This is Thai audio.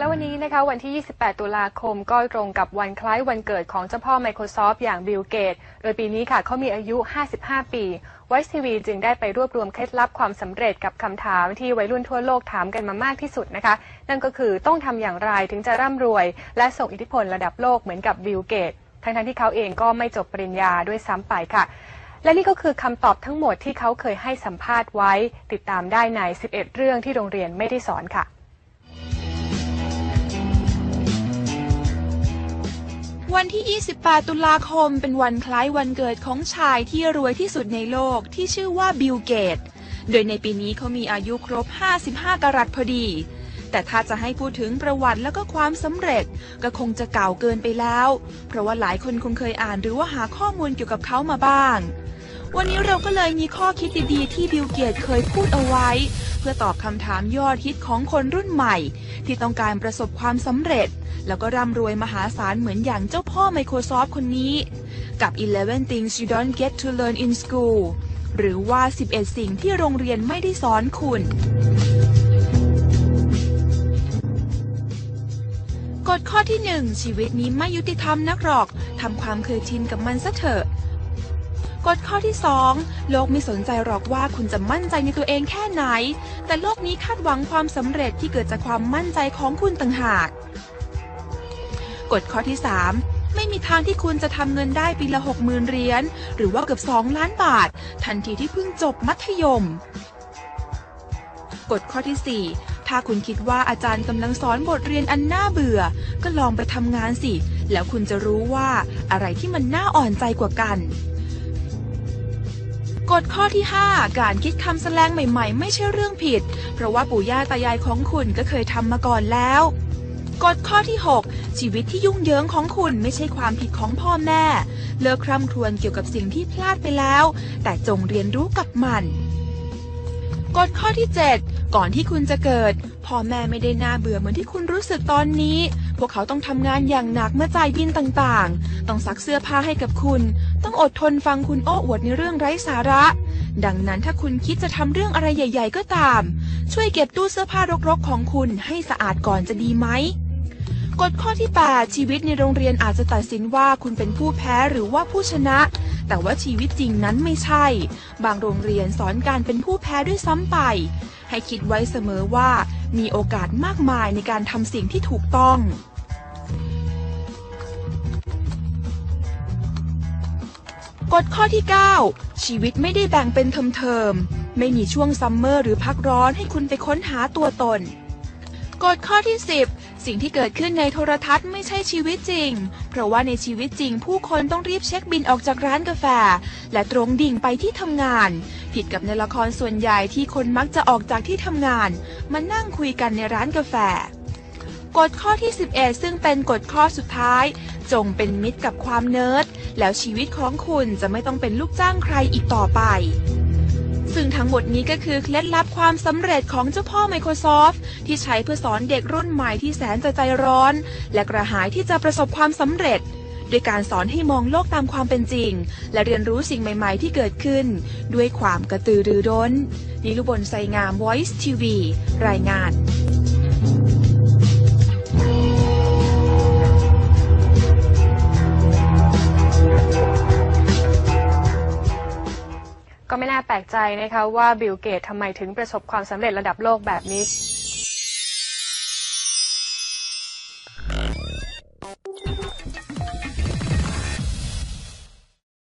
แล้ววันนี้นะคะวันที่ 28 ตุลาคมก็ตรงกับวันคล้ายวันเกิดของเจ้าพ่อ Microsoft อย่างบิลเกต โดยปีนี้ค่ะเขามีอายุ 55 ปีไวซ์ทีวีจึงได้ไปรวบรวมเคล็ดลับความสำเร็จกับคำถามที่วัยรุ่นทั่วโลกถามกันมามากที่สุดนะคะ นั่นก็คือต้องทำอย่างไรถึงจะร่ำรวย และส่งอิทธิพลระดับโลกเหมือนกับบิลเกตทั้งๆที่เขาเองก็ไม่จบปริญญาด้วยซ้ำไปค่ะ และนี่ก็คือคำตอบทั้งหมดที่เขาเคยให้สัมภาษณ์ไว้ ติดตามได้ใน 11 เรื่องที่โรงเรียนไม่ได้สอนค่ะ วันที่ 28 ตุลาคม เป็นวันคล้ายวันเกิดของชายที่รวยที่สุดในโลกที่ชื่อว่าบิลเกต โดยในปีนี้เขามีอายุครบ 55 กรัตพอดี แต่ถ้าจะให้พูดถึงประวัติแล้วก็ความสำเร็จก็คงจะเก่าเกินไปแล้ว เพราะว่าหลายคนคงเคยอ่านหรือว่าหาข้อมูลเกี่ยวกับเขามาบ้าง วันนี้เราก็เลยมีข้อคิดดีๆ ที่บิลเกตเคยพูดเอาไว้ เพื่อตอบคำถามยอดฮิตของคนรุ่นใหม่ ที่ต้องการประสบความสำเร็จ แล้วก็ร่ำรวยมหาศาลเหมือนอย่างเจ้าพ่อ Microsoft คนนี้ กับ 11 things you don't get to learn in school หรือว่า 11 สิ่งที่โรงเรียนไม่ได้สอนคุณกฎข้อที่ 1 ชีวิตนี้ไม่ยุติธรรมนักหรอก ทำความเคยชินกับมันซะเถอะ กฎข้อที่ 2 โลกไม่สนใจหรอกว่าคุณจะมั่นใจในตัวเองแค่ไหน แต่โลกนี้คาดหวังความสำเร็จที่เกิดจากความมั่นใจของคุณต่างหากกฎข้อที่ 3 ไม่มีทางที่คุณจะทำเงินได้ปีละ60,000เหรียญหรือว่าเกือบ 2 ล้านบาท ทันทีที่เพิ่งจบมัธยมกฎข้อที่ 4 ถ้าคุณคิดว่าอาจารย์กำลังสอนบทเรียนอันน่าเบื่อ ก็ลองไปทำงานสิ แล้วคุณจะรู้ว่าอะไรที่มันน่าอ่อนใจกว่ากัน กฎข้อที่ 5 การคิดคำแสลงใหม่ๆ ไม่ใช่เรื่องผิด เพราะว่าปู่ย่าตายายของคุณก็เคยทำมาก่อนแล้วกฎข้อที่ 6 ชีวิตที่ยุ่งเหยิงของคุณไม่ใช่ความผิดของพ่อแม่ เลิกคร่ำครวญเกี่ยวกับสิ่งที่พลาดไปแล้ว แต่จงเรียนรู้กับมันกฎข้อที่ 7 ก่อนที่คุณจะเกิดพ่อแม่ไม่ได้น่าเบื่อเหมือนที่คุณรู้สึกตอนนี้ พวกเขาต้องทำงานอย่างหนักเมื่อจ่ายบินต่างๆ ต้องซักเสื้อผ้าให้กับคุณ ต้องอดทนฟังคุณโอ้อวดในเรื่องไร้สาระ ดังนั้นถ้าคุณคิดจะทำเรื่องอะไรใหญ่ ๆ ก็ตาม ช่วยเก็บตู้เสื้อผ้ารกๆของคุณให้สะอาดก่อนจะดีไหมกฎข้อที่ 8 ชีวิตในโรงเรียนอาจจะตัดสินว่าคุณเป็นผู้แพ้หรือว่าผู้ชนะ แต่ว่าชีวิตจริงนั้นไม่ใช่ บางโรงเรียนสอนการเป็นผู้แพ้ด้วยซ้ำไป ให้คิดไว้เสมอว่ามีโอกาสมากมายในการทำสิ่งที่ถูกต้อง กฎข้อที่ 9 ชีวิตไม่ได้แบ่งเป็นเทอมๆ ไม่มีช่วงซัมเมอร์หรือพักร้อนให้คุณไปค้นหาตัวตน กฎข้อที่ 10 สิ่งที่เกิดขึ้นในโทรทัศน์ไม่ใช่ชีวิตจริง เพราะว่าในชีวิตจริง ผู้คนต้องรีบเช็คบินออกจากร้านกาแฟ และตรงดิ่งไปที่ทำงาน ผิดกับในละครส่วนใหญ่ที่คนมักจะออกจากที่ทำงาน มานั่งคุยกันในร้านกาแฟกฎข้อที่ 11 ซึ่งเป็นกฎข้อสุดท้าย จงเป็นมิตรกับความเนิร์ด แล้วชีวิตของคุณจะไม่ต้องเป็นลูกจ้างใครอีกต่อไป ซึ่งทั้งหมดนี้ก็คือเคล็ดลับความสำเร็จของเจ้าพ่อ Microsoft ที่ใช้เพื่อสอนเด็กรุ่นใหม่ที่แสนจะใจร้อน และกระหายที่จะประสบความสำเร็จด้วยการสอนให้มองโลกตามความเป็นจริง และเรียนรู้สิ่งใหม่ๆ ที่เกิดขึ้น ด้วยความกระตือรือร้น นิรุบลไซงาม Voice TV รายงาน แปลกใจนะคะว่าบิลเกตทำไมถึงประสบความสำเร็จระดับโลกแบบนี้